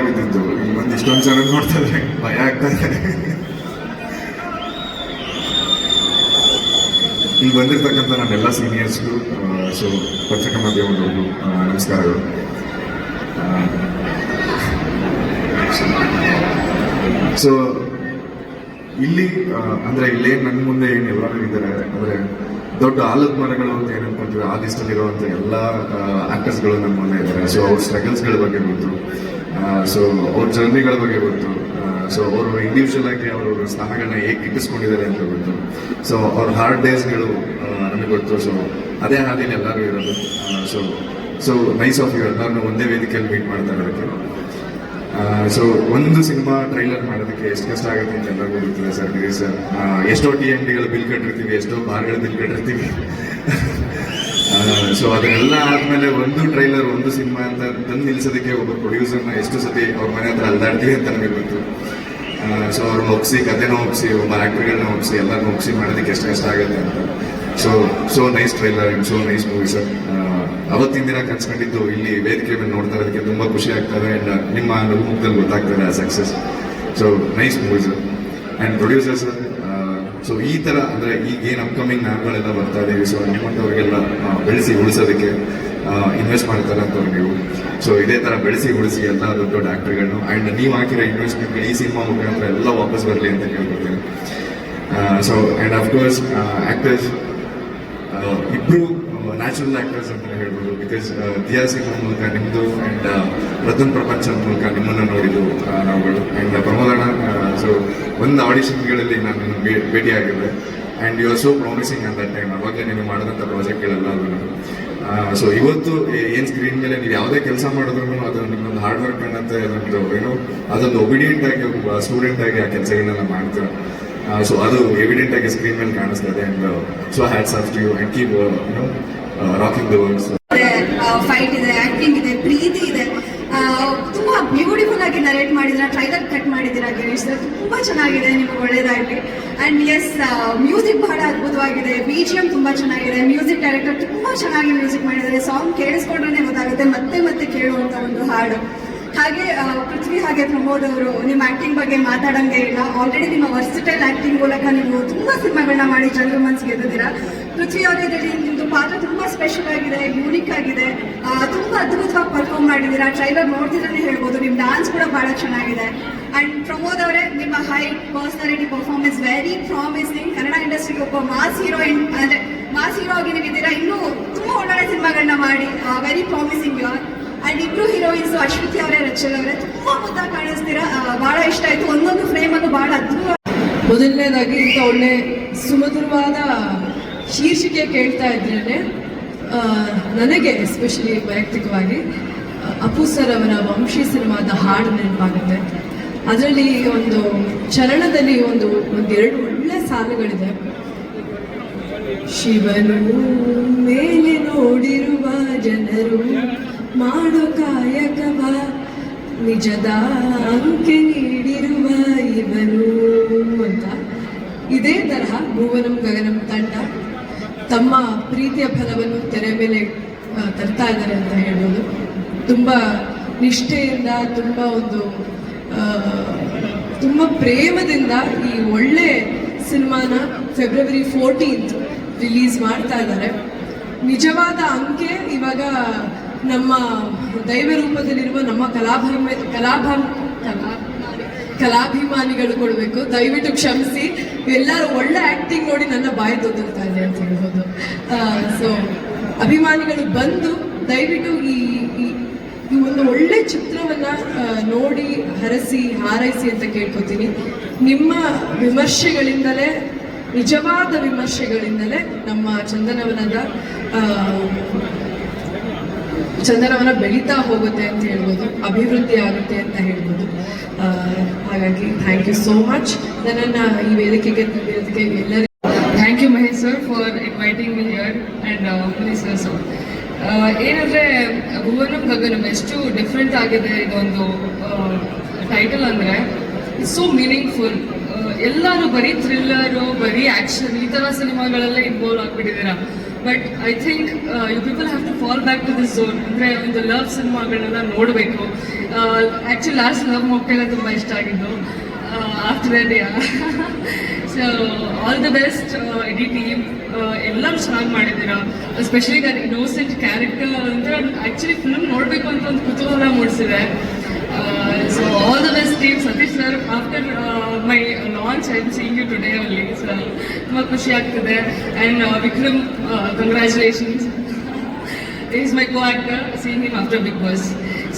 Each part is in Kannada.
ಇಲ್ಲಿ ಬಂದು ಇಷ್ಟೊಂದು ಜನ ನೋಡ್ತಾರೆ ಭಯ ಆಗ್ತಾ ಇದೆ. ಇಲ್ಲಿ ಬಂದಿರ್ತಕ್ಕಂಥ ನನ್ನೆಲ್ಲ ಸೀನಿಯರ್ಸ್ಗೂ ಸೊ ಪತ್ರಿಕಾ ಒಂದು ನಮಸ್ಕಾರಗಳು. ಸೊ ಇಲ್ಲಿ ಅಂದರೆ ಅಂದ್ರೆ ಇಲ್ಲೇ ನನ್ನ ಮುಂದೆ ಏನು ಎಲ್ಲರೂ ಇದ್ದಾರೆ, ಅಂದ್ರೆ ದೊಡ್ಡ ಆಲದ ಮರಗಳು ಅಂತ ಏನು ಅನ್ಕೊಂತೀವಿ ಆ ಲಿಸ್ಟಲ್ಲಿರುವಂಥ ಎಲ್ಲ ಆಕ್ಟರ್ಸ್ಗಳು ನಮ್ಮ ಮುಂದೆ ಇದ್ದಾರೆ. ಸೊ ಅವ್ರ ಸ್ಟ್ರಗಲ್ಸ್ಗಳ ಬಗ್ಗೆ ಗೊತ್ತು. ಸೊ ಅವ್ರ ಜರ್ನಿಗಳ ಬಗ್ಗೆ ಗೊತ್ತು. ಸೊ ಅವರು ಇಂಡಿವಿಜುವಲ್ ಆಗಿ ಅವರು ಸ್ಥಾನಗಳನ್ನ ಹೇಗೆ ಇಟ್ಟಿಸ್ಕೊಂಡಿದ್ದಾರೆ ಅಂತ ಗೊತ್ತು. ಸೊ ಅವ್ರ ಹಾರ್ಡ್ ಡೇಸ್ಗಳು ನನಗೆ ಗೊತ್ತು. ಸೊ ಅದೇ ಹಾದಿನ ಎಲ್ಲರೂ ಇರೋದು. So so nice of you ಎಲ್ಲರನ್ನೂ ಒಂದೇ ವೇದಿಕೆಯಲ್ಲಿ ಮೀಟ್ ಮಾಡ್ತಾ ಇರೋದಕ್ಕೆ. ಸೊ ಒಂದು ಸಿನಿಮಾ ಟ್ರೈಲರ್ ಮಾಡೋದಕ್ಕೆ ಎಷ್ಟು ಕಷ್ಟ ಆಗುತ್ತೆ ಅಂತ ಎಲ್ಲರಿಗೂ ಗೊತ್ತಿದೆ ಸರ್ ಸರ್. ಎಷ್ಟೋ ಟಿ ಎಂ ಡಿಗಳು ಬಿಲ್ ಕಟ್ಟಿರ್ತೀವಿ, ಎಷ್ಟೋ ಬಾರ್ಗಳು ಬಿಲ್ ಕಟ್ಟಿರ್ತೀವಿ. ಸೊ ಅದನ್ನೆಲ್ಲ ಆದ್ಮೇಲೆ ಒಂದು ಟ್ರೈಲರ್ ಒಂದು ಸಿನಿಮಾ ಅಂತ ತಂದು ನಿಲ್ಸೋದಕ್ಕೆ ಒಬ್ಬ ಪ್ರೊಡ್ಯೂಸರ್ನ ಎಷ್ಟು ಸತಿ ಅವ್ರ ಮನೆ ಹತ್ರ ಅಲ್ದಾಡ್ತೀವಿ ಅಂತ ನಮಗೆ ಗೊತ್ತು. ಸೊ ಅವ್ರನ್ನ ಒಪ್ಸಿ, ಕಥೆನ ಒಪ್ಸಿ ಒಬ್ಬ ಆಕ್ಟರ್ಗಳನ್ನ ಒಪ್ಸಿ ಎಲ್ಲರನ್ನ ಒಪ್ಸಿ ಮಾಡೋದಕ್ಕೆ ಎಷ್ಟು ಕಷ್ಟ ಆಗುತ್ತೆ ಅಂತ. So so nice trailer and so nice movie sir ಅವತ್ತಿನ ದಿನ ಕನ್ಸ್ಕೊಂಡಿದ್ದು ಇಲ್ಲಿ ವೇದಿಕೆ ಮೇಲೆ ನೋಡ್ತಾ ಇರೋದಕ್ಕೆ ತುಂಬ ಖುಷಿ ಆಗ್ತದೆ ಆ್ಯಂಡ್ ನಿಮ್ಮ ಮುಖದಲ್ಲಿ ಗೊತ್ತಾಗ್ತದೆ ಆ success so nice movie sir and producer sir so ಈ ತರ ಅಂದ್ರೆ ಈಗ ಏನು ಅಪ್ಕಮಿಂಗ್ ಆ್ಯಪ್ಗಳೆಲ್ಲ ಬರ್ತಾ ಇದೀವಿ. ಸೊ ನಿಮ್ಮಂಥವ್ರಿಗೆಲ್ಲ ಬೆಳೆಸಿ ಉಳಿಸೋದಕ್ಕೆ ಇನ್ವೆಸ್ಟ್ ಮಾಡ್ತಾರೆ ಅಂತ ನೀವು. ಸೊ ಇದೇ ತರ ಬೆಳೆಸಿ ಉಳಿಸಿ ಎಲ್ಲ ದೊಡ್ಡ ದೊಡ್ಡ ಆಕ್ಟರ್ಗಳನ್ನು ಅಂಡ್ ನೀವು ಹಾಕಿರೋ ಇನ್ವೆಸ್ಟ್ಮೆಂಟ್ ಈ ಸಿನಿಮಾ ಮುಖಾಂತರ ಎಲ್ಲ ವಾಪಸ್ ಬರಲಿ ಅಂತ ಕೇಳ್ಕೊಳ್ತೀನಿ. So and of course actors ಇಬ್ರು ನ್ಯಾಚುರಲ್ ಆಕ್ಟರ್ಸ್ ಅಂತ ಹೇಳ್ಬೋದು. ಬಿಕಾಸ್ ದಿಯಾ ಸಿನಿಮಾ ಮೂಲಕ ನಿಮ್ಮದು ಆ್ಯಂಡ್ ರತನ್ ಪ್ರಪಂಚ ಮೂಲಕ ನಿಮ್ಮನ್ನು ನೋಡಿದ್ದು ನಾವುಗಳು. ಆ್ಯಂಡ್ ಪ್ರಮೋದಣ್ಣ ಸೊ ಒಂದು ಆಡಿಷನ್ಗಳಲ್ಲಿ ನಾನು ನಿಮ್ಮ ಭೇ- ಭೇಟಿಯಾಗಿದ್ದೆ. And you are so promising at that time ಅವಾಗಲೇ ನೀವು ಮಾಡಿದಂಥ ಪ್ರಾಜೆಕ್ಟ್ಗಳೆಲ್ಲ ಅದನ್ನು ಸೊ ಇವತ್ತು ಏನು ಸ್ಕ್ರೀನ್ ಮೇಲೆ ನೀವು ಯಾವುದೇ ಕೆಲಸ ಮಾಡಿದ್ರು ಅದು ನಿಮ್ಮೊಂದು ಹಾರ್ಡ್ ವರ್ಕ್ ಅನ್ನಂತೆ ಅದೊಂದು ಏನು, ಅದೊಂದು ಒಬಿಡಿಯಂಟ್ ಆಗಿ ಒಬ್ಬ ಸ್ಟೂಡೆಂಟ್ ಆಗಿ ಆ ಕೆಲಸಗಳನ್ನೆಲ್ಲ ಮಾಡ್ತಾರೆ ಸೊ ಅದು ಎವಿಡೆಂಟ್ ಆಗಿ ಸ್ಕ್ರೀನ್ ಮೇಲೆ ಕಾಣಿಸ್ತದೆ and so hats off you and keep rocking the words fight ಇದೆ ಆಕ್ಟಿಂಗ್ ಇದೆ ಪ್ರೀತಿ ಇದೆ. ತುಂಬಾ ಬ್ಯೂಟಿಫುಲ್ ಆಗಿ ನರೇಟ್ ಮಾಡಿದ್ರ ಟ್ರೈಲರ್ ಕಟ್ ಮಾಡಿದ್ದೀರಾ ಗಿರೀಶ್ ತುಂಬಾ ಚೆನ್ನಾಗಿದೆ ನಿಮ್ಗೆ ಒಳ್ಳೇದಾಗ್ಲಿ. ಅಂಡ್ ಎಸ್ ಮ್ಯೂಸಿಕ್ ಬಹಳ ಅದ್ಭುತವಾಗಿದೆ. ಬಿ ಜಿ ಎಂ ತುಂಬಾ ಚೆನ್ನಾಗಿದೆ. ಮ್ಯೂಸಿಕ್ ಡೈರೆಕ್ಟರ್ ತುಂಬಾ ಚೆನ್ನಾಗಿ ಮ್ಯೂಸಿಕ್ ಮಾಡಿದ್ದಾರೆ. ಸಾಂಗ್ ಕೇಳಿಸ್ಕೊಂಡ್ರೆ ಗೊತ್ತಾಗುತ್ತೆ. ಮತ್ತೆ ಮತ್ತೆ ಕೇಳುವಂತ ಒಂದು ಹಾಡು. ಹಾಗೆ ಪೃಥ್ವಿ ಹಾಗೆ ಪ್ರಮೋದ್ ಅವರು ನಿಮ್ಮ ಆಕ್ಟಿಂಗ್ ಬಗ್ಗೆ ಮಾತಾಡಂಗೆ ಇಲ್ಲ. ಆಲ್ರೆಡಿ ನಿಮ್ಮ ವರ್ಸಿಟೈಲ್ ಆಕ್ಟಿಂಗ್ ಮೂಲಕ ನೀವು ತುಂಬಾ ಸಿನಿಮಾಗಳನ್ನ ಮಾಡಿ ಜನರ ಮನ್ಸ್ ಗೆದ್ದಿದ್ದೀರಾ. ಪೃಥ್ವಿ ಅವರ ಇದರಲ್ಲಿ ಪಾತ್ರ ತುಂಬಾ ಸ್ಪೆಷಲ್ ಆಗಿದೆ ಯೂನಿಕ್ ಆಗಿದೆ. ತುಂಬಾ ಅದ್ಭುತವಾಗಿ ಪರ್ಫಾರ್ಮ್ ಮಾಡಿದ್ದೀರಾ. ಟ್ರೈಲರ್ ನೋಡ್ತಿದ್ರೆ ಹೇಳ್ಬೋದು. ನಿಮ್ ಡಾನ್ಸ್ ಕೂಡ ಬಹಳ ಚೆನ್ನಾಗಿದೆ. ಅಂಡ್ ಪ್ರಮೋದ್ ಅವರೇ, ನಿಮ್ಮ high personality performance very promising Kannada ಇಂಡಸ್ಟ್ರಿಗೆ ಒಬ್ಬ ಮಾಸ್ ಹೀರೋಯಿನ್ ಅಂದ್ರೆ ಮಾಸ್ ಹೀರೋ ಆಗಿ ನೀವಿದ್ದೀರಾ ಇನ್ನೂ ತುಂಬಾ ಒಳ್ಳೊಳ್ಳೆ ಸಿನಿಮಾಗಳನ್ನ ಮಾಡಿ. Very promising you are and ಇಬ್ರು ಹೀರೋಯಿನ್ಸ್ ಅಶ್ವಿತಿ ಅವರೇ, ರಚಲ್ ಅವರೇ, ತುಂಬಾ ಮುದ್ದ ಕಾಣಿಸ್ತೀರಾ. ಬಹಳ ಇಷ್ಟ ಆಯ್ತು. ಒಂದೊಂದು ಫ್ರೇಮ್ ಅನ್ನು ಬಹಳ ಅದ್ಭುತ ಮೊದಲನೇದಾಗಿ ಇಂಥ ಒಳ್ಳೆ ಸುಮಧುರವಾದ ಶೀರ್ಷಿಕೆ ಕೇಳ್ತಾ ಇದ್ರೇನೆ ನನಗೆ ಎಸ್ಪೆಷಲಿ ವೈಯಕ್ತಿಕವಾಗಿ ಅಪು ಸರ್ ಅವರ ವಂಶಿ ಸಿನಿಮಾದ ಹಾಡು ನೆನಪಾಗುತ್ತೆ. ಅದರಲ್ಲಿ ಒಂದು ಚರಣದಲ್ಲಿ ಒಂದು ಒಂದೆರಡು ಒಳ್ಳೆ ಸಾಲುಗಳಿದೆ. ಶಿವನು ಮೇಲೆ ನೋಡಿರುವ ಜನರು ಮಾಡೋ ಕಾಯಕವ, ನಿಜದ ಅಂಕೆ ನೀಡಿರುವ ಇವನು ಅಂತ. ಇದೇ ತರಹ ಭುವನಂ ಗಗನಂ ತಂಡ. ತಮ್ಮ ಪ್ರೀತಿಯ ಫಲವನ್ನು ತೆರೆ ಮೇಲೆ ತರ್ತಾ ಇದ್ದಾರೆ ಅಂತ ಹೇಳ್ಬೋದು. ತುಂಬ ನಿಷ್ಠೆಯಿಂದ, ತುಂಬ ಒಂದು ತುಂಬ ಪ್ರೇಮದಿಂದ ಈ ಒಳ್ಳೆ ಸಿನಿಮಾನ ಫೆಬ್ರವರಿ ಫೋರ್ಟೀನ್ತ್ ರಿಲೀಸ್ ಮಾಡ್ತಾ ಇದ್ದಾರೆ. ನಿಜವಾದ ಅಂಕೆ ಇವಾಗ ನಮ್ಮ ದೈವ ರೂಪದಲ್ಲಿರುವ ನಮ್ಮ ಕಲಾಭಾಮ ಕಲಾಭ ಕಲಾ ಕಲಾಭಿಮಾನಿಗಳು ಕೊಡಬೇಕು. ದಯವಿಟ್ಟು ಕ್ಷಮಿಸಿ. ಎಲ್ಲರೂ ಒಳ್ಳೆ ಆಕ್ಟಿಂಗ್ ನೋಡಿ ನನ್ನ ಬಾಯಿ ತೊಂದಿರ್ತಾ ಇದೆ ಅಂತ ಹೇಳ್ಬೋದು. ಸೊ ಅಭಿಮಾನಿಗಳು ಬಂದು ದಯವಿಟ್ಟು ಈ, ಈ- ಒಂದು ಒಳ್ಳೆ ಚಿತ್ರವನ್ನ ನೋಡಿ ಹರಸಿ, ಹಾರೈಸಿ ಅಂತ ಕೇಳ್ಕೊತೀನಿ. ನಿಮ್ಮ ವಿಮರ್ಶೆಗಳಿಂದಲೇ, ನಿಜವಾದ ವಿಮರ್ಶೆಗಳಿಂದಲೇ ನಮ್ಮ ಚಂದನವನದ ಚಂದನವನ ಬೆಳೀತಾ ಹೋಗುತ್ತೆ ಅಂತ ಹೇಳ್ಬೋದು, ಅಭಿವೃದ್ಧಿ ಆಗುತ್ತೆ ಅಂತ ಹೇಳ್ಬೋದು. ಹಾಗಾಗಿ ಥ್ಯಾಂಕ್ ಯು ಸೋ ಮಚ್ ನನ್ನನ್ನು ಈ ವೇದಿಕೆಗೆ ತಂದಿರೋದಕ್ಕೆ ಎಲ್ಲರಿಗೂ thank you Mahesh sir for inviting me here and please sir ಏನಂದರೆ, ಭುವನಂ ಗಗನಂ ಎಷ್ಟು ಡಿಫ್ರೆಂಟ್ ಆಗಿದೆ ಇದೊಂದು ಟೈಟಲ್ ಅಂದರೆ ಇಟ್ಸ್ ಸೋ ಮೀನಿಂಗ್ಫುಲ್ ಎಲ್ಲರೂ ಬರೀ ಥ್ರಿಲ್ಲರು ಬರೀ ಆ್ಯಕ್ಷನ್ ಈ ಥರ ಸಿನಿಮಾಗಳಲ್ಲೇ involve ಆಗಿಬಿಟ್ಟಿದ್ದೀರಾ? But I think you people have to fall back to this zone ಅಂದರೆ ಒಂದು ಲವ್ ಸಿನಿಮಾಗಳನ್ನೆಲ್ಲ ನೋಡಬೇಕು. ಆ್ಯಕ್ಚುಲಿ ಲಾಸ್ಟ್ ಲವ್ ಮೊಕ್ಟೆಲ್ಲ ತುಂಬ ಇಷ್ಟ ಆಗಿದ್ದು. After that so all the best ಇಡೀ ಟೀಮ್ ಎಲ್ಲರೂ ಚೆನ್ನಾಗಿ ಮಾಡಿದ್ದೀರಾ? ಎಸ್ಪೆಷಲಿ ನಾನು ಇನ್ನೋಸೆಂಟ್ ಕ್ಯಾರೆಕ್ಟರ್ ಅಂದರೆ ಆ್ಯಕ್ಚುಲಿ ಫಿಲ್ಮ್ ನೋಡಬೇಕು ಅಂತ ಒಂದು ಕುತೂಹಲ ಮೂಡಿಸಿದೆ. So all the best team Satish sir after my launch I am seeing you today ಅಲ್ಲಿ ಸೊ ತುಂಬ ಖುಷಿ ಆಗ್ತಿದೆ. And Vikram congratulations is my co actor him after Big Boss.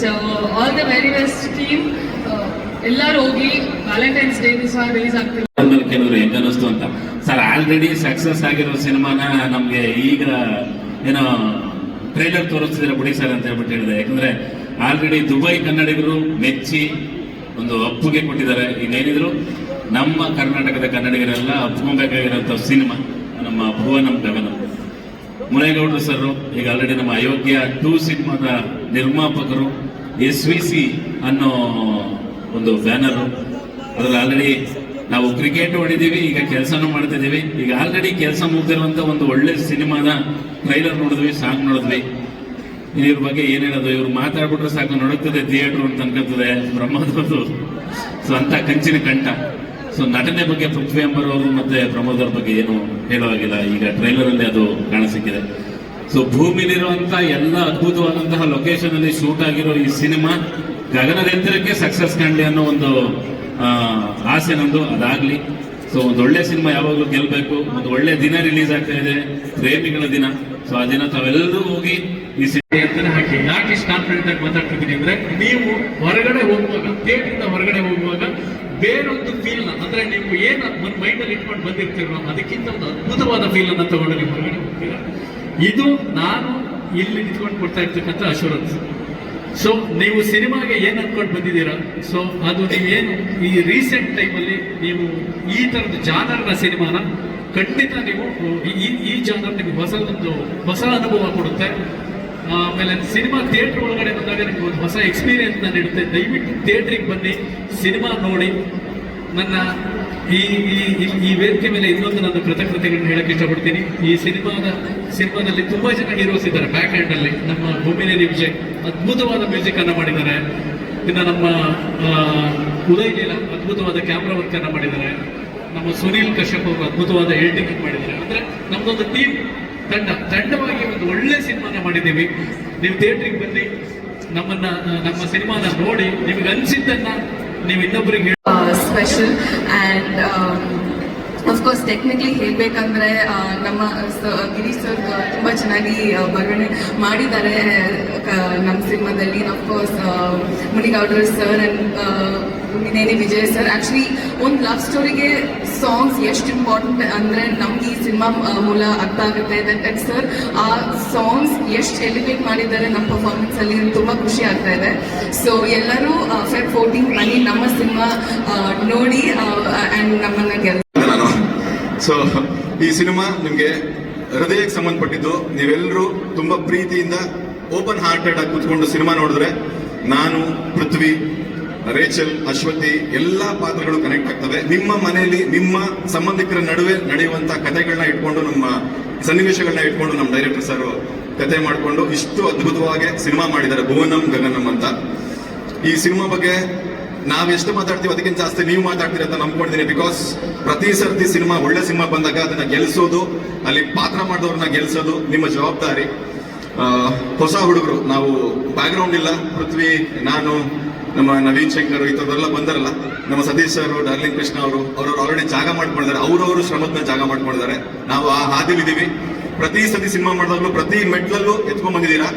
So all the very best team. Uh, ಎಲ್ಲರೂ ಹೋಗಿ ವ್ಯಾಲೆಂಟೈನ್ಸ್ ಡೇ ದಿವಸ ರಿಲೀಸ್ ಆಗ್ತಿಲ್ಲ. ಆದ್ಮೇಲೆ ಕೆಲವರು ಹೆಂಗ ಅನ್ನಿಸ್ತು ಅಂತ. ಸರ್ ಆಲ್ರೆಡಿ ಸಕ್ಸಸ್ ಆಗಿರೋ ಸಿನಿಮಾನ ನಮ್ಗೆ ಈಗ ಏನೋ ಟ್ರೈಲರ್ ತೋರಿಸ್ತಿದ್ರೆ ಬಿಡಿ ಸರ್ ಅಂತ ಹೇಳ್ಬಿಟ್ಟು ಹೇಳಿದೆ. ಯಾಕಂದ್ರೆ ಆಲ್ರೆಡಿ ದುಬೈ ಕನ್ನಡಿಗರು ಮೆಚ್ಚಿ ಒಂದು ಅಪ್ಪುಗೆ ಕೊಟ್ಟಿದ್ದಾರೆ. ಇನ್ನೇನಿದ್ರು ನಮ್ಮ ಕರ್ನಾಟಕದ ಕನ್ನಡಿಗರೆಲ್ಲ ಒಪ್ಕೊಬೇಕಾಗಿರೋಂಥ ಸಿನಿಮಾ, ನಮ್ಮ ಭುವನಂ ಗಗನಂ. ಮುನೇಗೌಡರು ಸರ್ ಈಗ ಆಲ್ರೆಡಿ ನಮ್ಮ ಅಯೋಗ್ಯ ಟೂ ಸಿನಿಮಾದ ನಿರ್ಮಾಪಕರು ಎಸ್ ವಿ ಸಿ ಅನ್ನೋ ಒಂದು ಬ್ಯಾನರ್. ಅದ್ರಲ್ಲಿ ಆಲ್ರೆಡಿ ನಾವು ಕ್ರಿಕೆಟ್ ಹೊಡಿದೀವಿ, ಈಗ ಕೆಲಸನೂ ಮಾಡ್ತಿದ್ದೀವಿ ಈಗ ಆಲ್ರೆಡಿ ಕೆಲಸ ಮುಗ್ದಿರುವಂತ ಒಂದು ಒಳ್ಳೆ ಸಿನಿಮಾದ ಟ್ರೈಲರ್ ನೋಡಿದ್ವಿ, ಸಾಂಗ್ ನೋಡಿದ್ವಿ. ಇವ್ರ ಬಗ್ಗೆ ಏನ್ ಹೇಳೋದು? ಇವ್ರು ಮಾತಾಡ್ಬಿಟ್ರೆ ಸಾಕು ನೋಡುತ್ತದೆ ಥಿಯೇಟರ್ ಅಂತ ಅನ್ಕೋತದೆ ಬ್ರಹ್ಮದವರು ಸೊ ಅಂತ ಕಂಚಿನ ಕಂಠ. ಸೊ ನಟನೆ ಬಗ್ಗೆ ಪೃಥ್ವಿ ಅಂಬರ್ ಅವರು ಮತ್ತೆ ಪ್ರಮೋದ್ ಬಗ್ಗೆ ಏನು ಹೇಳುವಾಗಿಲ್ಲ. ಈಗ ಟ್ರೈಲರ್ ಅಲ್ಲಿ ಅದು ಕಾಣಸಿಕ್ಕಿದೆ. ಸೊ ಭೂಮಿಲಿರುವಂತ ಎಲ್ಲ ಅದ್ಭುತವಾದಂತಹ ಲೊಕೇಶನ್ ಅಲ್ಲಿ ಶೂಟ್ ಆಗಿರೋ ಈ ಸಿನಿಮಾ ಗಗನದ ಎತ್ತರಕ್ಕೆ ಸಕ್ಸಸ್ ಕಾಣಲಿ ಅನ್ನೋ ಒಂದು ಆಸೆ ನಂದು. ಅದಾಗ್ಲಿ. ಸೊ ಒಂದು ಒಳ್ಳೆ ಸಿನಿಮಾ ಯಾವಾಗಲೂ ಗೆಲ್ಬೇಕು. ಒಂದು ಒಳ್ಳೆ ದಿನ ರಿಲೀಸ್ ಆಗ್ತಾ ಇದೆ. ಪ್ರೇಮಿಗಳ ದಿನ. ಸೊ ಆ ದಿನ ತಾವೆಲ್ಲರೂ ಹೋಗಿ ಈ ಅಂತಾನೆ ಹಾಕಿ ಯಾಕೆ ಇಷ್ಟು ಕಾನ್ಫಿಡೆಂಟ್ ಆಗಿ ಮಾತಾಡ್ತಿದ್ದೀನಿ ಅಂದ್ರೆ, ನೀವು ಹೊರಗಡೆ ಹೋಗುವಾಗ ಥಿಯೇಟರ್ ಹೊರಗಡೆ ಹೋಗುವಾಗ ಬೇರೊಂದು ಫೀಲ್ ಅಂದ್ರೆ ನೀವು ಏನು ಒಂದು ಮೈಂಡ್ ಅಲ್ಲಿ ಇಟ್ಕೊಂಡು ಬಂದಿರ್ತೀರೋ, ಅದಕ್ಕಿಂತ ಒಂದು ಅದ್ಭುತವಾದ ಫೀಲ್ ಅನ್ನ ತಗೊಂಡು ನೀವು ಹೊರಗಡೆ ಹೋಗ್ತೀರಾ? ಇದು ನಾನು ಇಲ್ಲಿ ನಿಂತ್ಕೊಂಡು ಕೊಡ್ತಾ ಇರ್ತಕ್ಕಂಥ ಅಶೂರೆನ್ಸ್ ಸೊ ನೀವು ಸಿನಿಮಾಗೆ ಏನ್ ಅನ್ಕೊಂಡು ಬಂದಿದ್ದೀರಾ? ಸೊ ಅದು ನೀವೇನು ಈ ರೀಸೆಂಟ್ ಟೈಮಲ್ಲಿ ನೀವು ಈ ತರದ ಜಾನರ್ನ ಸಿನಿಮಾನ ಖಂಡಿತ ನೀವು ಈ ಈ ಜಾನರ್ ನಿಮಗೆ ಹೊಸ ಒಂದು, ಹೊಸ ಅನುಭವ ಕೊಡುತ್ತೆ. ಆಮೇಲೆ ಸಿನಿಮಾ ಥಿಯೇಟರ್ ಒಳಗಡೆ ಬಂದಾಗ ನಿಮ್ಗೆ ಒಂದು ಹೊಸ ಎಕ್ಸ್ಪೀರಿಯನ್ಸ್ ನೀಡುತ್ತೆ ದಯವಿಟ್ಟು ಥಿಯೇಟ್ರಿಗೆ ಬನ್ನಿ, ಸಿನಿಮಾ ನೋಡಿ. ನನ್ನ ಈ ಈ, ಈ- ವೇದಿಕೆ ಮೇಲೆ ಇನ್ನೊಂದು ನನ್ನ ಕೃತಜ್ಞತೆಗಳನ್ನ ಹೇಳಕ್ಕೆ ಇಷ್ಟಪಡ್ತೀನಿ. ಈ ಸಿನಿಮಾದ, ಸಿನಿಮಾದಲ್ಲಿ ತುಂಬಾ ಜನ ಹೀರೋಸ್ ಇದ್ದಾರೆ ಬ್ಯಾಕ್ ಹ್ಯಾಂಡ್ ಅಲ್ಲಿ. ನಮ್ಮ ಭೂಮಿನೇ ವಿಜಯ್ ಅದ್ಭುತವಾದ ಮ್ಯೂಸಿಕ್ ಅನ್ನ ಮಾಡಿದ್ದಾರೆ. ಇನ್ನು ನಮ್ಮ ಉದಯ್ ಲೀಲಾ ಅದ್ಭುತವಾದ ಕ್ಯಾಮ್ರಾ ವರ್ಕ್ ಅನ್ನ ಮಾಡಿದ್ದಾರೆ. ನಮ್ಮ ಸುನೀಲ್ ಕಶ್ಯಪ್ ಅವರು ಅದ್ಭುತವಾದ ಎಡಿಟಿಂಗ್ ಮಾಡಿದ್ದಾರೆ. ಅಂದ್ರೆ ನಮ್ದೊಂದು ಟೀಮ್ ತಂಡ, ತಂಡವಾಗಿ ಒಂದು ಒಳ್ಳೆ ಸಿನಿಮಾನ ಮಾಡಿದ್ದೀವಿ. ನೀವು ಥಿಯೇಟ್ರಿಗೆ ಬನ್ನಿ, ನಮ್ಮನ್ನ, ನಮ್ಮ ಸಿನಿಮಾನ ನೋಡಿ, ನಿಮ್ಗೆ ಅನ್ಸಿದ್ದನ್ನ ನೀವು ಇನ್ನೊಬ್ಬರಿಗೆ ಸ್ಪೆಷಲ್ ಆ್ಯಂಡ್ ಅಫ್ಕೋರ್ಸ್ ಟೆಕ್ನಿಕಲಿ ಹೇಳಬೇಕಂದ್ರೆ ನಮ್ಮ ಗಿರೀಶ್ ಸರ್ ತುಂಬ ಚೆನ್ನಾಗಿ ಬರವಣೆ ಬರ್ವಣೆ ಮಾಡಿದ್ದಾರೆ ನಮ್ಮ ಸಿನಿಮಾದಲ್ಲಿ. Of course Munigowdar sir and Munineni Vijay sir. Actually ಒಂದು ಲವ್ ಸ್ಟೋರಿಗೆ ಸಾಂಗ್ಸ್ ಎಷ್ಟು ಇಂಪಾರ್ಟೆಂಟ್ ಅಂದ್ರೆ ನಮ್ಗೆ ಈ ಸಿನಿಮಾ ಮೂಲ ಅರ್ಥ ಆಗುತ್ತೆ. ದಟ್ ಸರ್ ಆ ಸಾಂಗ್ಸ್ ಎಷ್ಟು ಎಲಿವೇಟ್ ಮಾಡಿದ್ದಾರೆ ನಮ್ಮ ಪರ್ಫಾರ್ಮೆನ್ಸ್ ಅಲ್ಲಿ ತುಂಬಾ ಖುಷಿ ಆಗ್ತಾ ಇದೆ. ಸೊ ಎಲ್ಲರೂ ಫೆಬ್ ಫೋರ್ಟೀನ್ ಬನ್ನಿ ನಮ್ಮ ಸಿನಿಮಾ ನೋಡಿ ಅಂಡ್ ನಮ್ಮನ್ನ ಸೊ ಈ ಸಿನಿಮಾ ನಿಮ್ಗೆ ಹೃದಯಕ್ಕೆ ಸಂಬಂಧಪಟ್ಟಿದ್ದು. ನೀವೆಲ್ಲರೂ ತುಂಬಾ ಪ್ರೀತಿಯಿಂದ ಓಪನ್ ಹಾರ್ಟೆಡ್ ಆಗಿ ಕೂತ್ಕೊಂಡು ಸಿನಿಮಾ ನೋಡಿದ್ರೆ ನಾನು, ಪೃಥ್ವಿ ರೇಚಲ್, ಅಶ್ವತಿ ಎಲ್ಲಾ ಪಾತ್ರಗಳು ಕನೆಕ್ಟ್ ಆಗ್ತವೆ. ನಿಮ್ಮ ಮನೆಯಲ್ಲಿ ನಿಮ್ಮ ಸಂಬಂಧಿಕರ ನಡುವೆ ನಡೆಯುವಂತ ಕಥೆಗಳನ್ನ ಇಟ್ಕೊಂಡು ನಮ್ಮ ಸನ್ನಿವೇಶಗಳನ್ನ ಇಟ್ಕೊಂಡು ನಮ್ಮ ಡೈರೆಕ್ಟರ್ ಸರ್ ಕತೆ ಮಾಡಿಕೊಂಡು ಇಷ್ಟು ಅದ್ಭುತವಾಗಿ ಸಿನಿಮಾ ಮಾಡಿದ್ದಾರೆ. ಭುವನಂ ಗಗನಂ ಅಂತ. ಈ ಸಿನಿಮಾ ಬಗ್ಗೆ ನಾವೆಷ್ಟು ಮಾತಾಡ್ತೀವಿ ಅದಕ್ಕಿಂತ ಜಾಸ್ತಿ ನೀವು ಮಾತಾಡ್ತೀರಿ ಅಂತ ನಂಬ್ಕೊಂಡಿದ್ದೀನಿ ಬಿಕಾಸ್ ಪ್ರತಿ ಸರ್ತಿ ಸಿನಿಮಾ, ಒಳ್ಳೆ ಸಿನಿಮಾ ಬಂದಾಗ ಅದನ್ನ ಗೆಲ್ಸೋದು, ಅಲ್ಲಿ ಪಾತ್ರ ಮಾಡಿದವ್ರನ್ನ ಗೆಲ್ಸೋದು ನಿಮ್ಮ ಜವಾಬ್ದಾರಿ. ಹೊಸ ಹುಡುಗರು. ನಾವು ಬ್ಯಾಕ್ಗ್ರೌಂಡ್ ಇಲ್ಲ. ಪೃಥ್ವಿ, ನಾನು ನಮ್ಮ ನವೀನ್ ಶಂಕರ್ ಈ ಥರದೆಲ್ಲ ಬಂದಾರಲ್ಲ, ನಮ್ಮ ಸತೀಶ್ ಸರ್ ಡಾರ್ಲಿಂಗ್ ಕೃಷ್ಣ ಅವರು, ಅವ್ರವ್ರು ಆಲ್ರೆಡಿ ಜಾಗ ಮಾಡ್ಕೊಂಡಿದ್ದಾರೆ. ಅವರವರು ಶ್ರಮದ ಜಾಗ ಮಾಡ್ಕೊಂಡಿದ್ದಾರೆ. ನಾವು ಆ ಹಾದಿಲಿದ್ದೀವಿ ಪ್ರತಿ ಸತಿ ಸಿನಿಮಾ ಮಾಡಿದಾಗಲೂ, ಪ್ರತಿ ಮೆಟ್ಲಲ್ಲೂ ಎತ್ಕೊಂಡ್ ಬಂದಿದ್ದೀರಾ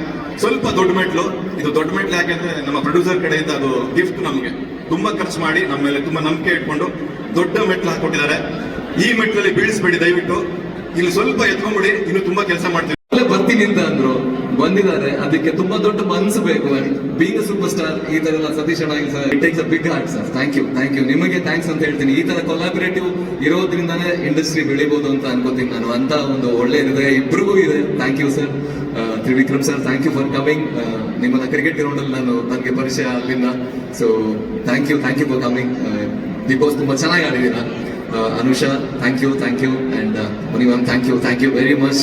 ಸ್ವಲ್ಪ ದೊಡ್ಡ ಮೆಟ್ಲು. ಇದು ದೊಡ್ಡ ಮೆಟ್ಲು ಯಾಕೆಂದ್ರೆ ನಮ್ಮ ಪ್ರೊಡ್ಯೂಸರ್ ಕಡೆಯಿಂದ ಅದು ಗಿಫ್ಟ್ ನಮಗೆ. ತುಂಬಾ ಖರ್ಚು ಮಾಡಿ, ನಮ್ಮ ಮೇಲೆ ತುಂಬಾ ನಂಬಿಕೆ ಇಟ್ಕೊಂಡು ದೊಡ್ಡ ಮೆಟ್ಲು ಹಾಕೊಟ್ಟಿದ್ದಾರೆ ಈ ಮೆಟ್ಲಲ್ಲಿ ಬೀಳಿಸ್ಬೇಡಿ ದಯವಿಟ್ಟು. ಇಲ್ಲಿ ಸ್ವಲ್ಪ ಎತ್ಕೊಂಡ್ಬಿಡಿ ಇನ್ನು ತುಂಬಾ ಕೆಲಸ ಮಾಡ್ತೀವಿ. ಅಲ್ಲೇ ಅಂದ್ರು? ಬಂದಿದ್ದಾರೆ. ಅದಕ್ಕೆ ತುಂಬಾ ದೊಡ್ಡ ಮನ್ಸು ಬೇಕು ಬೀಂಗ್ ಸೂಪರ್ ಸ್ಟಾರ್ ಈ ತರ ಎಲ್ಲ ಸತೀಶ್ ಅಣ್ಣ sir it takes a big heart sir thank you thank you ನಿಮಗೆ ಥ್ಯಾಂಕ್ಸ್ ಅಂತ ಹೇಳ್ತೀನಿ. ಈ ತರ ಕೊಲಾಬರೇಟಿವ್ ಇರೋದ್ರಿಂದಾನೇ ಇಂಡಸ್ಟ್ರಿ ಬೆಳಿಬಹುದು ಅಂತ ಅನ್ಕೋತೀನಿ ನಾನು. ಅಂತ ಒಂದು ಒಳ್ಳೆ ಹೃದಯ ಇಬ್ರಿಗೂ ಇದೆ. Thank you sir Trivikram sir thank you for coming ನಿಮ್ಮನ್ನ ಕ್ರಿಕೆಟ್ ಗ್ರೌಂಡ್ ಅಲ್ಲಿ ನಾನು ನನಗೆ ಪರಿಚಯ ಅಲ್ಲಿಂದ so thank you thank you for coming big boss ತುಂಬಾ ಚೆನ್ನಾಗಿ ಆಡಿದ್ದೀರಾ? Anusha thank you thank you and Muni ma'am thank you thank you very much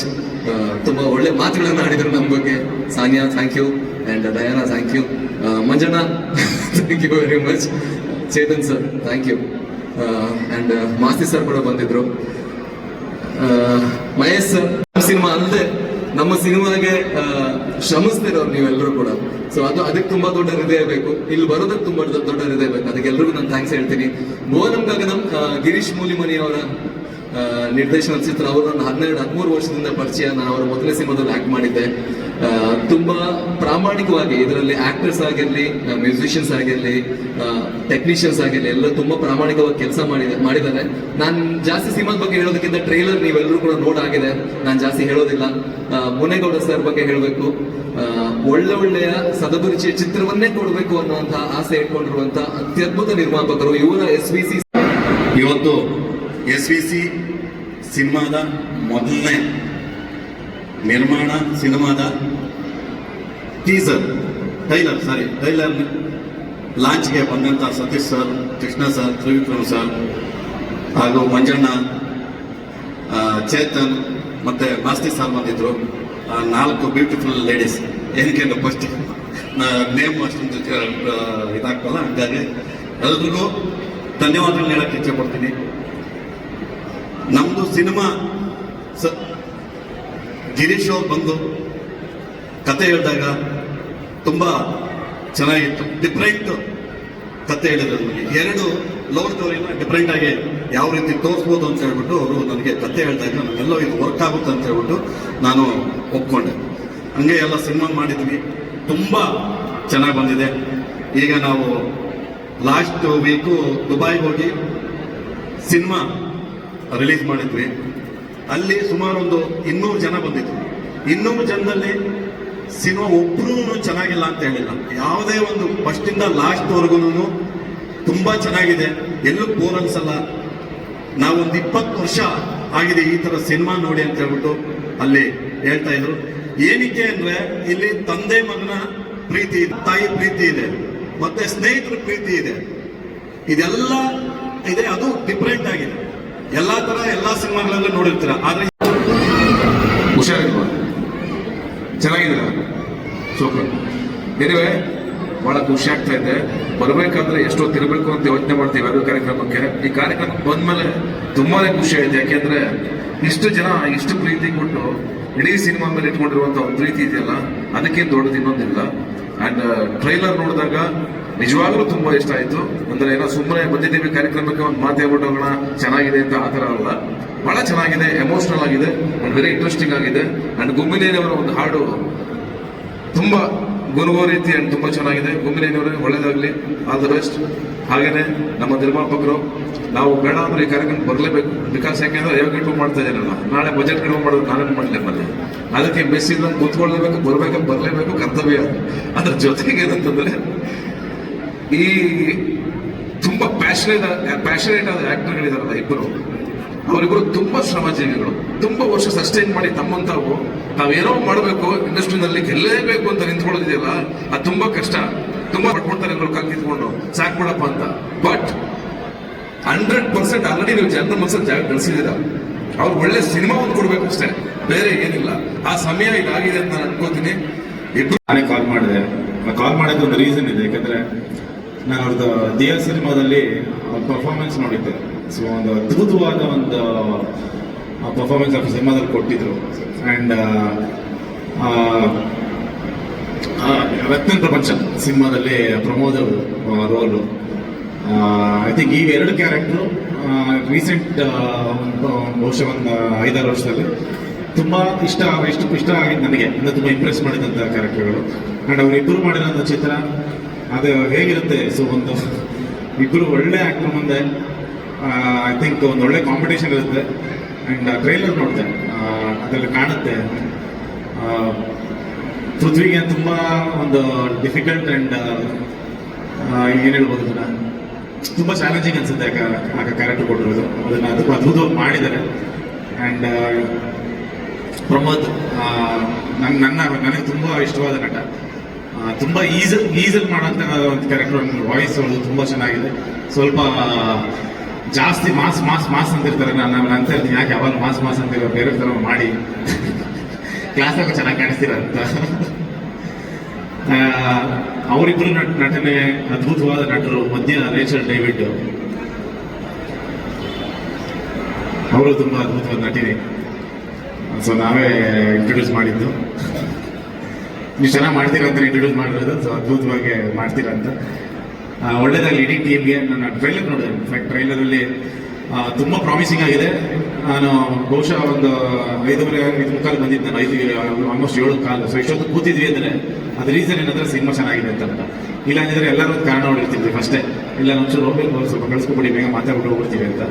ತುಂಬಾ ಒಳ್ಳೆ ಮಾತುಗಳನ್ನ ಆಡಿದ್ರು ನಮ್ಮ ಬಗ್ಗೆ. Sania thank you and Dayana thank you Manjana thank you very much Chetan sir thank you and Masti sir ಕೂಡ ಬಂದಿದ್ರು. ಮಹೇಶ್ ಸರ್ ಸಿನಿಮಾ ಅಲ್ಲದೆ ನಮ್ಮ ಸಿನಿಮಾಗೆ ಶ್ರಮಿಸ್ತಿರೋರು ನೀವೆಲ್ಲರೂ ಕೂಡ. ಸೊ ಅದು ಅದಕ್ಕೆ ತುಂಬಾ ದೊಡ್ಡ ಹೃದಯ ಬೇಕು. ಇಲ್ಲಿ ಬರೋದಕ್ಕೆ ತುಂಬಾ ದೊಡ್ಡ ಹೃದಯ ಬೇಕು. ಅದಕ್ಕೆ ಎಲ್ರಿಗೂ ನಾನು ಥ್ಯಾಂಕ್ಸ್ ಹೇಳ್ತೀನಿ. ಭುವನಂ ಗಗನಂ ಆ, ಗಿರೀಶ್ ಮೂಲಿಮನಿ ಅವರ ನಿರ್ದೇಶನ ಚಿತ್ರ ಅವರು ನನ್ನ ಹನ್ನೆರಡು, ಹದಿಮೂರು ವರ್ಷದಿಂದ ಪರಿಚಯ ನಾನು ಅವರ ಮೊದಲನೇ ಸಿನಿಮಾದಲ್ಲಿ ಆಕ್ಟ್ ಮಾಡಿದ್ದೆ. ತುಂಬಾ ಪ್ರಾಮಾಣಿಕವಾಗಿ ಇದರಲ್ಲಿ ಆಕ್ಟರ್ಸ್ ಆಗಿರಲಿ ಮ್ಯೂಸಿಷಿಯನ್ಸ್ ಆಗಿರಲಿ ಟೆಕ್ನಿಷಿಯನ್ಸ್ ಆಗಿರಲಿ, ಎಲ್ಲ ತುಂಬಾ ಪ್ರಾಮಾಣಿಕವಾಗಿ ಕೆಲಸ ಮಾಡಿದೆ ಮಾಡಿದ್ದಾರೆ. ನಾನು ಜಾಸ್ತಿ ಸಿನಿಮಾದ ಬಗ್ಗೆ ಹೇಳೋದಕ್ಕಿಂತ ಟ್ರೈಲರ್ ನೀವೆಲ್ಲರೂ ಕೂಡ ನೋಡಾಗಿದೆ ನಾನು ಜಾಸ್ತಿ ಹೇಳೋದಿಲ್ಲ. ಮುನೇಗೌಡ ಸರ್ ಬಗ್ಗೆ ಹೇಳಬೇಕು. ಒಳ್ಳೆ ಒಳ್ಳೆಯ ಸದಭಿರುಚಿಯ ಚಿತ್ರವನ್ನೇ ಕೊಡಬೇಕು ಅನ್ನುವಂತಹ ಆಸೆ ಇಟ್ಕೊಂಡಿರುವಂತಹ ಅತ್ಯದ್ಭುತ ನಿರ್ಮಾಪಕರು ಇವರ ಎಸ್ ವಿ ಸಿ ಇವತ್ತು ಎಸ್ ವಿ ಸಿ ಸಿನಿಮಾದ ಮೊದಲನೇ ನಿರ್ಮಾಣ ಸಿನಿಮಾದ ಟೀಸರ್, ಟೈಲರ್ ಸಾರಿ ಟೈಲರ್ ಲಾಂಚ್ಗೆ ಬಂದಂಥ Satish sir, Krishna sir, Trivikram sir ಹಾಗೂ ಮಂಜಣ್ಣ ಚೇತನ್ ಮತ್ತೆ ಮಾಸ್ತಿ ಸರ್ ಬಂದಿದ್ರು. ಆ, ನಾಲ್ಕು ಬ್ಯೂಟಿಫುಲ್ ಲೇಡೀಸ್ ಏನಕ್ಕೆ ಫಸ್ಟ್ ನೇಮ್ ಅಷ್ಟೊಂದು ಇದಾಗ್ತಲ್ಲ, ಹಂಗಾಗಿ ಎಲ್ರಿಗೂ ಧನ್ಯವಾದಗಳು ಹೇಳಕ್ಕೆ ಇಚ್ಛೆ ಪಡ್ತೀನಿ. ನಮ್ದು ಸಿನಿಮಾ ಸ ಗಿರೀಶ್ ಅವ್ರು ಬಂದು ಕತೆ ಹೇಳಿದಾಗ ತುಂಬಾ ಚೆನ್ನಾಗಿತ್ತು. ಡಿಫ್ರೆಂಟ್ ಕತೆ ಹೇಳಿದ್ರು ನನಗೆ ಎರಡು ಲವ್ ಸ್ಟೋರಿನ ಡಿಫ್ರೆಂಟ್ ಆಗಿ ಯಾವ ರೀತಿ ತೋರಿಸ್ಬೋದು ಅಂತ ಹೇಳ್ಬಿಟ್ಟು ಅವರು ನನಗೆ ಕತೆ ಹೇಳಿದಾಗ ನಮಗೆಲ್ಲ ಇದು ವರ್ಕ್ ಆಗುತ್ತೆ ಅಂತ ಹೇಳ್ಬಿಟ್ಟು ನಾನು ಒಪ್ಕೊಂಡೆ. ಹಂಗೆ ಎಲ್ಲ ಸಿನಿಮಾ ಮಾಡಿದ್ವಿ. ತುಂಬ ಚೆನ್ನಾಗಿ ಬಂದಿದೆ. ಈಗ ನಾವು ಲಾಸ್ಟ್ ವೀಕು ದುಬಾಯ್ಗೆ ಹೋಗಿ ಸಿನಿಮಾ ರಿಲೀಸ್ ಮಾಡಿದ್ವಿ. ಅಲ್ಲಿ ಸುಮಾರು ಒಂದು ಇನ್ನೂರು ಜನ ಬಂದಿದ್ರು. ಇನ್ನೂರು ಜನದಲ್ಲಿ ಸಿನಿಮಾ ಒಬ್ರು ಚೆನ್ನಾಗಿಲ್ಲ ಅಂತ ಹೇಳಿಲ್ಲ. ಯಾವುದೇ ಒಂದು ಫಸ್ಟ್ ಇಂದ ಲಾಸ್ಟ್ ವರ್ಗು ತುಂಬಾ ಚೆನ್ನಾಗಿದೆ. ಎಲ್ಲೂ ಬೋರ್ ಅನ್ಸಲ್ಲ. ನಾವೊಂದು ಇಪ್ಪತ್ತು ವರ್ಷ ಆಗಿದೆ ಈ ತರ ಸಿನಿಮಾ ನೋಡಿ ಅಂತ ಹೇಳ್ಬಿಟ್ಟು ಅಲ್ಲಿ ಹೇಳ್ತಾ ಇದ್ರು. ಏನಕ್ಕೆ ಅಂದ್ರೆ ಇಲ್ಲಿ ತಂದೆ ಮಗನ ಪ್ರೀತಿ ತಾಯಿ ಪ್ರೀತಿ ಇದೆ, ಮತ್ತೆ ಸ್ನೇಹಿತರ ಪ್ರೀತಿ ಇದೆ. ಇದೆಲ್ಲ ಇದೆ, ಅದು ಡಿಫ್ರೆಂಟ್ ಆಗಿದೆ. ಎಲ್ಲಾ ತರ ಎಲ್ಲಾ ಸಿನಿಮಾಗಳನ್ನ ನೋಡಿರ್ತೀರ, ಆದ್ರೆ ಹುಷಾರಿಲ್ವಾ? ಚೆನ್ನಾಗಿದ್ದೀರಾ? ಸೂಪರ್. ಎನಿವೆ ಬಹಳ ಖುಷಿ ಆಗ್ತಾ ಇದೆ. ಬರಬೇಕಾದ್ರೆ ಎಷ್ಟೋ ತಿರ್ಬೇಕು ಅಂತ ಯೋಚನೆ ಮಾಡ್ತೀವಿ ಅದು ಕಾರ್ಯಕ್ರಮಕ್ಕೆ. ಈ ಕಾರ್ಯಕ್ರಮಕ್ಕೆ ಬಂದ್ಮೇಲೆ ತುಂಬಾನೇ ಖುಷಿ ಆಯ್ತು. ಯಾಕೆಂದ್ರೆ ಇಷ್ಟು ಜನ, ಇಷ್ಟು ಪ್ರೀತಿ ಕೊಟ್ಟು ಇಡೀ ಸಿನಿಮಾ ಮೇಲೆ ಇಟ್ಕೊಂಡಿರುವಂತ ಒಂದು ಪ್ರೀತಿ ಇದೆಯಲ್ಲ, ಅದಕ್ಕೆ ದೊಡ್ಡದು ಇನ್ನೊಂದಿಲ್ಲ ಅಂಡ್ ಟ್ರೈಲರ್ ನೋಡಿದಾಗ ನಿಜವಾಗ್ಲೂ ತುಂಬಾ ಇಷ್ಟ ಆಯ್ತು. ಅಂದ್ರೆ ಏನೋ ಸುಮ್ಮನೆ ಬಂದಿದ್ದೀವಿ ಕಾರ್ಯಕ್ರಮಕ್ಕೆ, ಒಂದು ಮಾತೆ ಹೇಳ್ಬಿಟ್ಟು ಹೋಗೋಣ ಚೆನ್ನಾಗಿದೆ ಅಂತ ಆ ಥರ ಅಲ್ಲ. ಬಹಳ ಚೆನ್ನಾಗಿದೆ ಎಮೋಷನಲ್ ಆಗಿದೆ ಅಂಡ್ ವೆರಿ ಇಂಟ್ರೆಸ್ಟಿಂಗ್ ಆಗಿದೆ. ಅಂಡ್ ಗುಮ್ಮಿನೇನಿಯವರ ಒಂದು ಹಾಡು ತುಂಬಾ ಗುರುಗೋ ರೀತಿ ಅಂಡ್ ತುಂಬಾ ಚೆನ್ನಾಗಿದೆ. ಗುಮ್ಮಿನೇನಿಯವರೇ ಒಳ್ಳೇದಾಗ್ಲಿ ಆಲ್ ದ ಬೆಸ್ಟ್ ಹಾಗೇನೆ ನಮ್ಮ ನಿರ್ಮಾಪಕರು, ನಾವು ಬೇಡ ಅಂದ್ರೆ ಈ ಕಾರ್ಯಕ್ರಮ ಬರಲೇಬೇಕು. ಬಿಕಾಸ್ ಯಾಕೆಂದ್ರೆ ಯೋಗ ಇಟ್ಟು ಮಾಡ್ತಾ ಇದ್ದೀನಲ್ಲ, ನಾಳೆ ಬಜೆಟ್ ಕಡಿಮೆ ಮಾಡೋದು ನಾನೇನು ಮಾಡಲಿ ಮನೆ ಅದಕ್ಕೆ ಮಿಸ್ ಇಲ್ಲ ಕೂತ್ಕೊಳ್ಲೇಬೇಕು ಬರ್ಬೇಕು ಬರಲೇಬೇಕು ಕರ್ತವ್ಯ. ಅದ್ರ ಜೊತೆಗೆ ಏನಂತಂದ್ರೆ ಈ ತುಂಬ ಪ್ಯಾಷನೇಟ್ ಪ್ಯಾಷನೇಟ್ ಆದ ಆಕ್ಟರ್ಗಳಿದಾರಲ್ಲ ಇಬ್ಬರು. ಅವರಿಬ್ಬರು ತುಂಬ ಶ್ರಮಜೀವಿಗಳು. ತುಂಬ ವರ್ಷ ಸಸ್ಟೈನ್ ಮಾಡಿ ತಮ್ಮಂತಾವು ತಾವೇನೋ ಮಾಡಬೇಕು ಇಂಡಸ್ಟ್ರಿನಲ್ಲಿ ಗೆಲ್ಲೇಬೇಕು ಅಂತ ನಿಂತ್ಕೊಳ್ಳೋದಿದೆಯಲ್ಲ, ಅದು ತುಂಬ ಕಷ್ಟ. ತುಂಬ ಪಟ್ಕೊಳ್ತಾರೆ ಎಲ್ಲರೂ ಕಾಲ್ ಕಿತ್ಕೊಂಡು. ಸಾಕ್ ಬಿಡಪ್ಪ ಅಂತ. ಬಟ್ ಹಂಡ್ರೆಡ್ ಪರ್ಸೆಂಟ್ ಆಲ್ರೆಡಿ ನೀವು ಜನರ ಮನಸ್ಸಲ್ಲಿ ಜಾಗ ಗಳಿಸಿದ್ದೀರ ಅವ್ರು ಒಳ್ಳೆ ಸಿನಿಮಾ ಒಂದು ಕೊಡ್ಬೇಕು ಅಷ್ಟೇ. ಬೇರೆ ಏನಿಲ್ಲ. ಆ ಸಮಯ ಇದಾಗಿದೆ ಅಂತ ನಾನು ಅನ್ಕೋತೀನಿ. ಕಾಲ್ ಮಾಡಿದೆ. ಕಾಲ್ ಮಾಡೋದು ಒಂದು ರೀಸನ್ ಇದೆ. ಯಾಕಂದ್ರೆ ನಾನು ಅವ್ರದ್ದು ದೇವ ಸಿನಿಮಾದಲ್ಲಿ ಪರ್ಫಾರ್ಮೆನ್ಸ್ ನೋಡಿದ್ದೆ. ಸೊ ಒಂದು ಅದ್ಭುತವಾದ ಒಂದು ಪರ್ಫಾರ್ಮೆನ್ಸ್ ಅವ್ರ ಸಿನಿಮಾದಲ್ಲಿ ಕೊಟ್ಟಿದ್ರು. ಆ್ಯಂಡ್ ರತ್ನ ಪ್ರಪಂಚ ಸಿನಿಮಾದಲ್ಲಿ ಪ್ರಮೋದ್ ರೋಲು. ಐ ಥಿಂಕ್ ಈ ಎರಡು ಕ್ಯಾರೆಕ್ಟ್ರು ರೀಸೆಂಟ್ ಬಹುಶಃ ಒಂದು ಐದಾರು ವರ್ಷದಲ್ಲಿ ತುಂಬ ಇಷ್ಟ, ಇಷ್ಟು, ಇಷ್ಟ ಆಗಿದ್ದು ನನಗೆ ತುಂಬ ಇಂಪ್ರೆಸ್ ಮಾಡಿದಂಥ ಕ್ಯಾರೆಕ್ಟರ್ಗಳು ಆ್ಯಂಡ್ ಅವರಿಬ್ಬರು ಮಾಡಿರೋಂಥ ಚಿತ್ರ ಅದು ಹೇಗಿರುತ್ತೆ? ಸೊ ಒಂದು ಇಬ್ಬರು ಒಳ್ಳೆ ಆ್ಯಕ್ಟರ್ ಮುಂದೆ ಐ ಥಿಂಕ್ ಒಂದು ಒಳ್ಳೆ ಕಾಂಪಿಟೇಷನ್ ಇರುತ್ತೆ. ಆ್ಯಂಡ್ ಟ್ರೈಲರ್ ನೋಡಿದೆ. ಅದರಲ್ಲಿ ಕಾಣುತ್ತೆ. ಪೃಥ್ವಿಗೆ ತುಂಬ ಒಂದು ಡಿಫಿಕಲ್ಟ್ ಆ್ಯಂಡ್ ಏನು ಹೇಳ್ಬೋದು ಅದನ್ನು? ತುಂಬ ಚಾಲೆಂಜಿಂಗ್ ಅನ್ಸುತ್ತೆ ಆಗ ಕ್ಯಾರೆಕ್ಟರ್ ಕೊಟ್ಟಿರೋದು. ಅದನ್ನು ಅದು ಅದ್ಭುತವಾಗಿ ಮಾಡಿದ್ದಾರೆ. ಆ್ಯಂಡ್ ಪ್ರಮೋದ್ ನನ್ನ, ನನಗೆ ತುಂಬ ಇಷ್ಟವಾದ ನಟ. ತುಂಬ ಈಸಲ್ ಈಸಲ್ ಮಾಡೋಂಥ ಒಂದು ಕ್ಯಾರೆಕ್ಟರ್ ವಾಯ್ಸ್ ಅವರು ತುಂಬ ಚೆನ್ನಾಗಿದೆ. ಸ್ವಲ್ಪ ಜಾಸ್ತಿ ಮಾಸ್ ಮಾಸ್ ಮಾಸ್ ಅಂತಿರ್ತಾರೆ. ನಾನು ನಾನು ಅಂತ ಇರ್ತೀನಿ ಯಾಕೆ ಯಾವಾಗ ಮಾಸ್ ಮಾಸ್ ಅಂತಿರೋ ಬೇರೆ ಥರ ಮಾಡಿ. ಕ್ಲಾಸಾಗ ಚೆನ್ನಾಗಿ ಕಾಣಿಸ್ತೀರ ಅಂತ. ಅವರಿಬ್ಬರು ನಟ, ನಟನೆ, ಅದ್ಭುತವಾದ ನಟರು. ಮಧ್ಯ ರೇಚಲ್ ಡೇವಿಡ್. ಅವರು ತುಂಬಾ ಅದ್ಭುತವಾದ ನಟಿನಿ. ಸೊ ನಾವೇ ಇಂಟ್ರೊಡ್ಯೂಸ್ ಮಾಡಿದ್ದು. ನೀವು ಚೆನ್ನಾಗಿ ಮಾಡ್ತೀರ ಅಂತ ಇಂಟ್ರೊಡ್ಯೂಸ್ ಮಾಡಿರೋದು ಸೊ ಅದ್ಭುತವಾಗಿ ಮಾಡ್ತೀರ ಅಂತ. ಒಳ್ಳೇದಾಗಲಿ, ಇಡೀ ಟೀಮ್ಗೆ ನಾನು ಟ್ರೈಲರ್ ನೋಡಿದೆ. ಇನ್ಫ್ಯಾಕ್ಟ್ ಟ್ರೈಲರಲ್ಲಿ ತುಂಬ ಪ್ರಾಮಿಸಿಂಗ್ ಆಗಿದೆ. ನಾನು ಬಹುಶಃ ಒಂದು ಐದೂವರೆ, ಐದು ಮುಕ್ಕಾಲು ಬಂದಿದ್ದೆ ನಾನು ಐದು ಆಲ್ಮೋಸ್ಟ್ ಏಳು ಕಾಲು. ಸೊ ಇಷ್ಟೊತ್ತು ಕೂತಿದ್ವಿ ಅಂದರೆ ಅದು ರೀಸನ್ ಏನಂದ್ರೆ ಸಿನಿಮಾ ಚೆನ್ನಾಗಿದೆ ಅಂತ. ಇಲ್ಲ ಅಂದಿದ್ರೆ ಎಲ್ಲರೂ ಕಾರಣ ಹೊಡಿರ್ತಿದ್ವಿ ಫಸ್ಟೇ. ಇಲ್ಲ ನಮ್ಮ ಹೋಗ್ಬೇಕು, ಸ್ವಲ್ಪ ಕಳಿಸ್ಕೊಬಿಡಿ, ಬೇಗ ಮಾತಾಡ್ಬಿಟ್ಟು ಹೋಗ್ಬಿಡ್ತೀವಿ ಅಂತ.